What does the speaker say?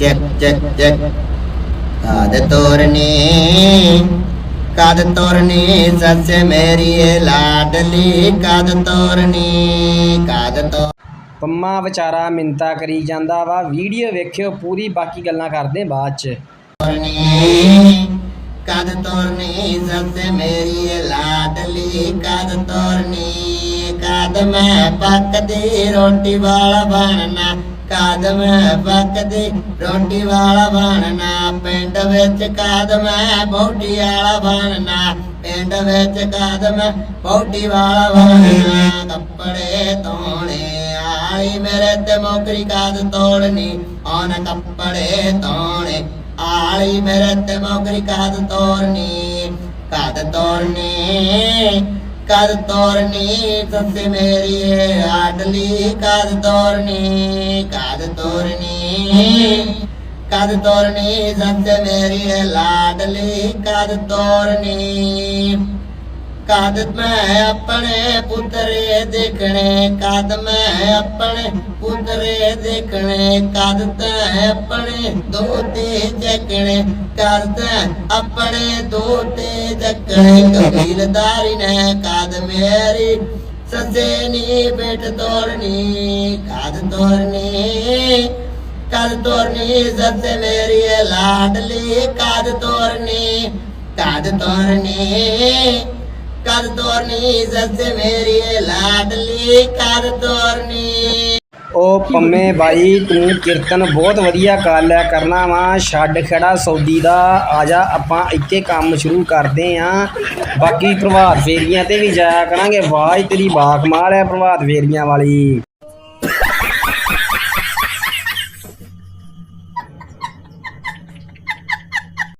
Check check check. ਕਾਦ ਤੋਰਨੀ ਕਾਦ ਤੋਰਨੀ ਸੱਸ ਮੇਰੀ ਏ ਲਾਡਲੀ ਕਾਦ ਤੋਰਨੀ ਕਾਦ ਤੋ ਪੰਮਾ ਵਿਚਾਰਾ ਮਿੰਤਾ ਕਰੀ ਜਾਂਦਾ ਵਾ। ਵੀਡੀਓ ਵੇਖਿਓ ਪੂਰੀ ਬਾਕੀ ਗੱਲਾਂ ਕਰਦੇ ਬਾਅਦ ਚ। ਕਦ ਤੋਰਨੀ ਸੱਸ ਮੇਰੀ ਏ ਲਾਡਲੀ ਕਦ ਤੋਰਨੀ ਕਦ ਮੈਂ ਪੱਕਦੀ ਰੋਟੀ ਵਾਲਾ ਬਣਨਾ। ਕਦ ਮੈਂ ਪੱਕਦੀ ਰੋਟੀ ਵਾਲਾ ਬਣਨਾ, ਪਿੰਡ ਵਿੱਚ ਕਾਦਮ ਬੋਟੀ ਵਾਲਾ ਬਣਨਾ, ਪਿੰਡ ਵਿੱਚ ਕਦ ਮੈਂ ਬੋਟੀ ਵਾਲਾ ਬਣਨਾ, ਕੱਪੜੇ ਧੋਣੇ, ਆਈ ਮੇਰੇ ਤੇ ਮੋਕਰੀ ਕਾਦ ਤੋੜਨੀ ਆਨ ਕੱਪੜੇ ਧੋਣੇ ਆਲੀ ਮੇਰੇ ਤੇ ਮੋਗਰੀ ਕਾਦ ਤੋਰਨੀ ਕਾਦ ਤੋਰਨੀ ਕਾਦ ਤੋਰਨੀ ਸੱਸੇ ਮੇਰੀ ਏ ਆਡਲੀ ਕਾਦ ਤੋਰਨੀ ਕਾਦ ਤੋਰਨੀ ਕਾਦ ਤੋਰਨੀ ਸੱਸੇ ਮੇਰੀ ਏ ਲਾਡਲੀ ਕਦ ਮੈਂ ਆਪਣੇ ਪੁੱਤਰੇ ਦੇਖਣੇ, ਕਦ ਮੈਂ ਆਪਣੇ ਪੁੱਤਰੇ ਦੇਖਣੇ, ਕਦ ਤੈਂ ਆਪਣੇ ਦੋਤੇ ਚੱਕਣੇ ਕਦ ਤੈਂ ਆਪਣੇ ਦੋਤੇ ਚੱਕਣੇ ਕਬੀਲਦਾਰੀ ਨੇ, ਕਦ ਮੇਰੀ ਸੱਸੇ ਨੀ ਬੇਟ ਤੋੜਨੀ, ਕਦ ਤੋੜਨੀ, ਕਦ ਤੋਰਨੀ ਸੱਸੇ ਮੇਰੀ ਲਾਡਲੀ, ਕਦ ਤੋਰਨੀ ਕਦ ਤੋਰਨੀ ਕਦ ਤੋਰਨੀ ਸੱਸੇ ਮੇਰੀ ਲਾਡਲੀ ਕਦ ਤੋਰਨੀ ਉਹ ਪੰਮੇ ਬਾਈ, ਤੂੰ ਕੀਰਤਨ ਬਹੁਤ ਵਧੀਆ ਕਰ ਲਿਆ ਕਰਨਾ ਵਾ। ਛੱਡ ਖੜਾ ਸੌਦੀ ਦਾ। ਆ ਜਾ, ਆਪਾਂ ਇੱਥੇ ਕੰਮ ਸ਼ੁਰੂ ਕਰਦੇ ਆਂ। ਬਾਕੀ ਪ੍ਰਭਾਤ ਫੇਰੀਆਂ ਤੇ ਵੀ ਜਾਇਆ ਕਰਾਂਗੇ। ਆਵਾਜ਼ ਤੇਰੀ ਬਾਕਮਾਲ ਹੈ ਪ੍ਰਭਾਤ ਫੇਰੀਆਂ ਵਾਲੀ।